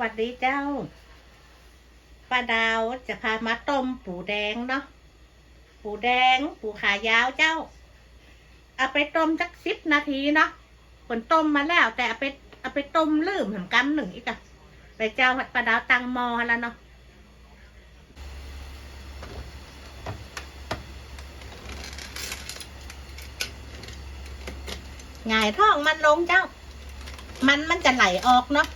สวัสดีเจ้าป้าดาวจะพามาต้มปูแดงเนาะปูแดง ปูขายาวเจ้า เอาไปต้มสักสิบนาทีเนาะผลต้มมาแล้ว แต่เอาไปเอาไปต้มลืมหมือนกันหนึ่งอีกอะไปเจ้าป้าดาวตังมอแล้วเนาะหงายท้องมันลงเจ้า มันมันจะไหลออกเนาะ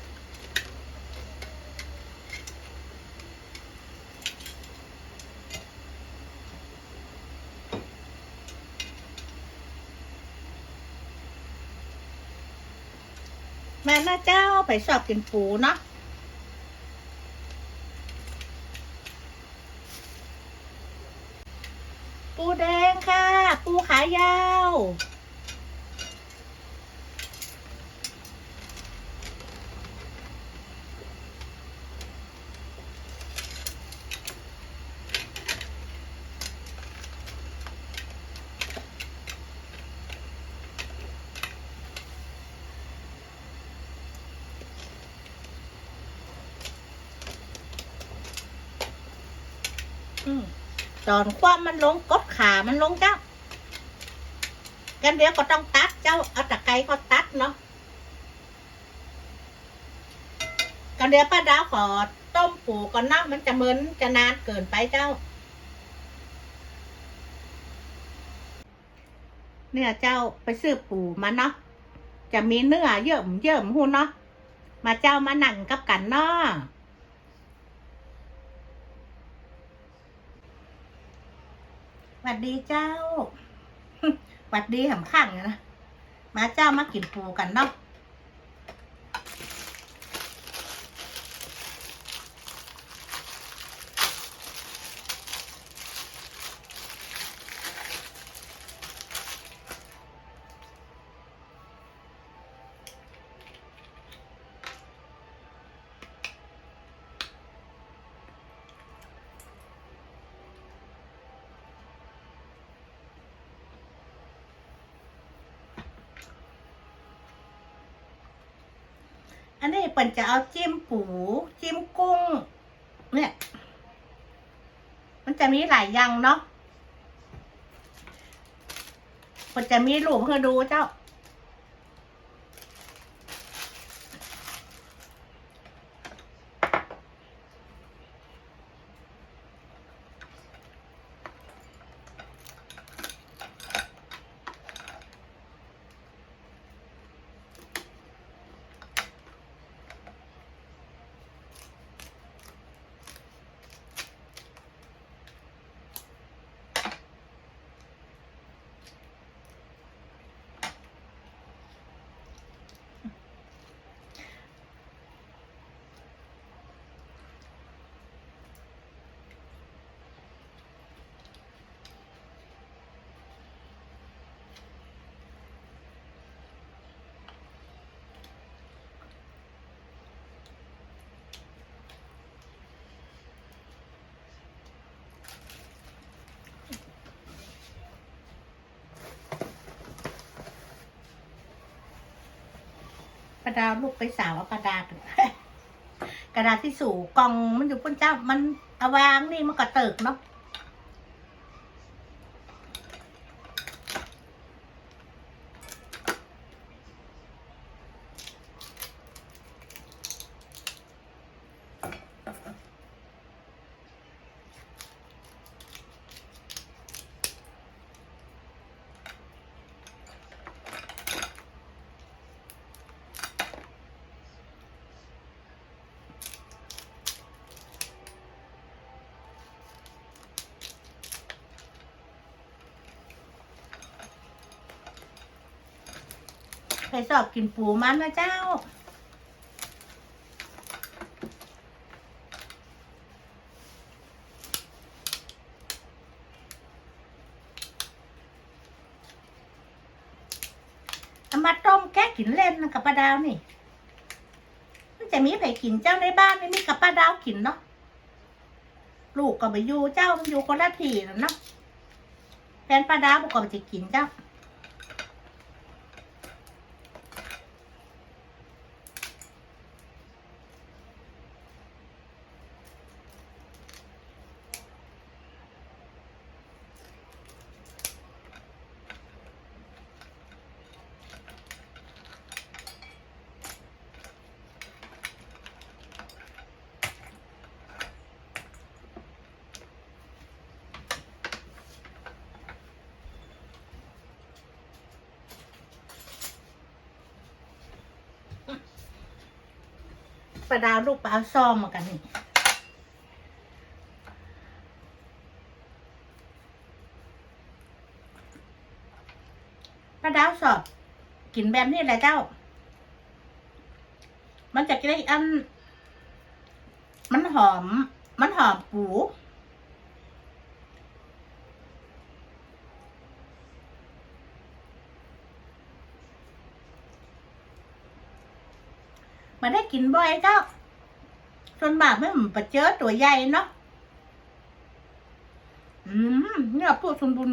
มานะเจ้าไปสอบกินปูเนาะปูแดงค่ะ ปูขายาว ตอนความมันลงกดขามันลงเจ้ากันเดี๋ยวก็ต้องตัดเจ้าเอาตะไคร้เขาตัดเนาะกันเดี๋ยวป้าดาวขอต้มปูก่อนนะมันจะเหมือนจะนานเกินไปเจ้า เนี่ยเจ้าไปซื้อปูมาเนาะจะมีเนื้อเยิ่มเยิ่มหูเนาะมาเจ้ามานั่งกับกันเนาะ วัสดีเจ้าหวัดดีหำข้างนะ มาเจ้ามากินปูกันเนาะ อันนี้เปิ่นจะเอาจิ้มปูจิ้มกุ้ง เนี่ย มันจะมีหลายอย่างเนาะเปิ่นจะมีรูปให้ดูเจ้า ระดาษลูกไปสาวเอากระดาษ กระดาษที่สู่กล่องมันอยู่บนเจ้ามันเอาวางนี่มันก็เติกเนาะ ไปสอบกินปูมันนะเจ้า เอามาต้มแก้กินเล่นนะกับป้าดาวนี่มันจะมีไผกินเจ้าในบ้านไม่มีกับป้าดาวกินเนาะลูกก็ไปอยู่เจ้ามันอยู่คนละที่นะเนาะแฟนป้าดาวบอกก็จะกินเจ้า ปลาดาวลูกปลาซ่อมมากันนี่ปลาดาวสอบกินแบบนี้แหละเจ้า มันจะได้อัน มันหอม มันหอมปู มาได้กินบ่อยเจ้าจนบากไม่เหมือนปะเจอตัวใหญ่เนาะอืมเนี่ยพวกสมบุญ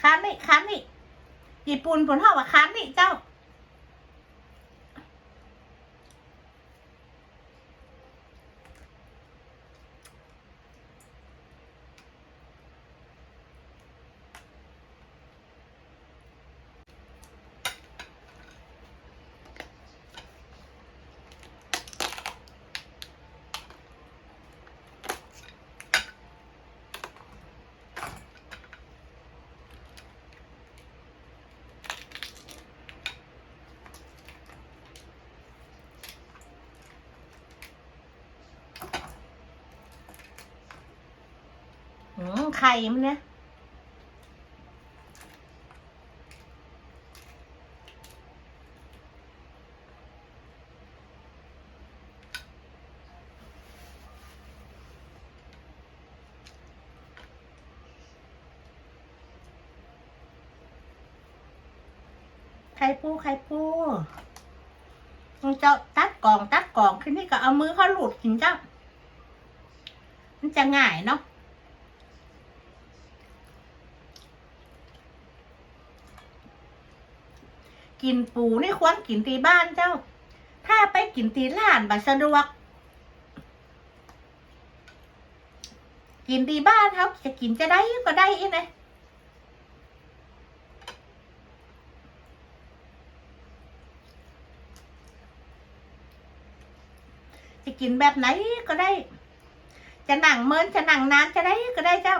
ค้านนี่ค้านนี่ญี่ปุ่นผลห่อว่าค้านนี่เจ้า อืมไข่มันเนี่ยไข่ปูไข่ปูมันจะตัดกล่องตัดกล่องทีนี้ก็เอามือเขาหลุดกินจ้ามันจะง่ายเนาะ กินปูนี่ควรกินตีบ้านเจ้า ถ้าไปกินตีร้านบัสะดวก กินตีบ้านครับจะกินจะได้ก็ได้อีนะจะกินแบบไหนก็ได้ จะหนังเมินจะหนังนานจะได้ก็ได้เจ้า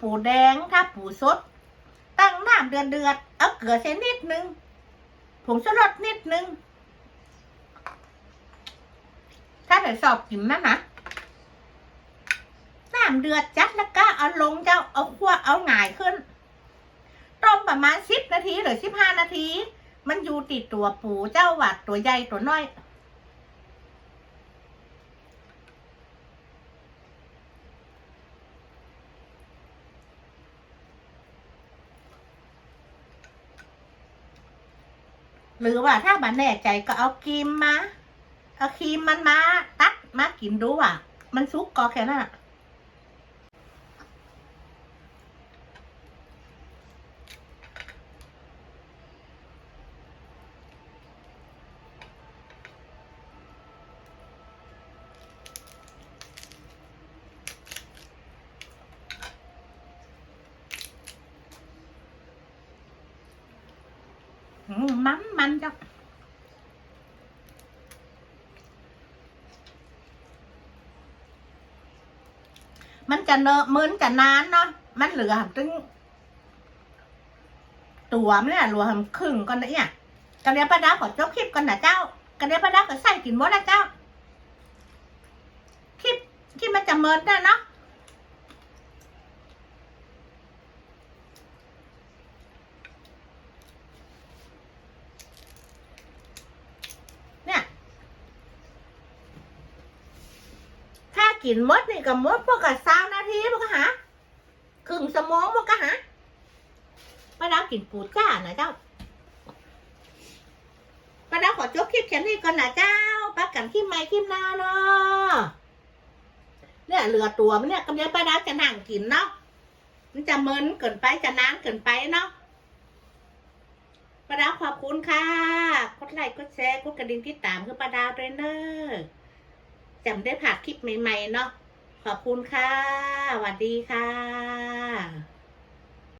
ปูแดงถ้าปูสด ตั้งน้ำเดือดเดือดเอาเกลือใส่นิดนึงผงชูรสนิดนึง ถ้าใส่สอบกินนะนะน้ำเดือดจัดแล้วก็เอาลงเจ้าเอาขั้วเอาหงายขึ้น ต้มประมาณสิบนาทีหรือสิบห้านาที มันอยู่ติดตัวปูเจ้าหวัดตัวใหญ่ตัวน้อย หรือว่าถ้ามันแน่ใจก็เอาครีมมา เอาครีมมันมา ตัดมากินดูว่ะมันซุกก็แค่นั้น มันมันจ้ะมันจะเนอะเหมือนจะนานเนาะมันเหลือตึงตัวมันเนี่ยรวมครึ่งก่อนนะเนี่ยกระเดียป้าดาวขอจบคลิปก่อนนะเจ้ากระเดียป้าดาวก็ใส่กินหมดนะเจ้าคลิปที่มันจะเมินได้เนาะ เนี่ย ถ้า กินมดนี่ก็มดพวกกับสาวนาทีพวกก็หาครึ่งสมองพวกก็หาป้าดาวกินปูจ้านะเจ้าป้าดาวขอจบคลิปแค่นี้ก่อนนะเจ้าปักกันคลิปใหม่คลิปหน้าเนาะเนี่ยเหลือตัวมันเนี่ยกำลังป้าดาวจะนั่งกินเนาะมันจะเมินเกินไปจะนานเกินไปเนาะป้าดาวขอบคุณค่ะ กดไลค์ กดแชร์ กดกระดิ่งติดตามคือป้าดาวด้วยเนอร์ จำได้ผ่าคลิปใหม่ ๆ เนาะขอบคุณค่ะสวัสดีค่ะ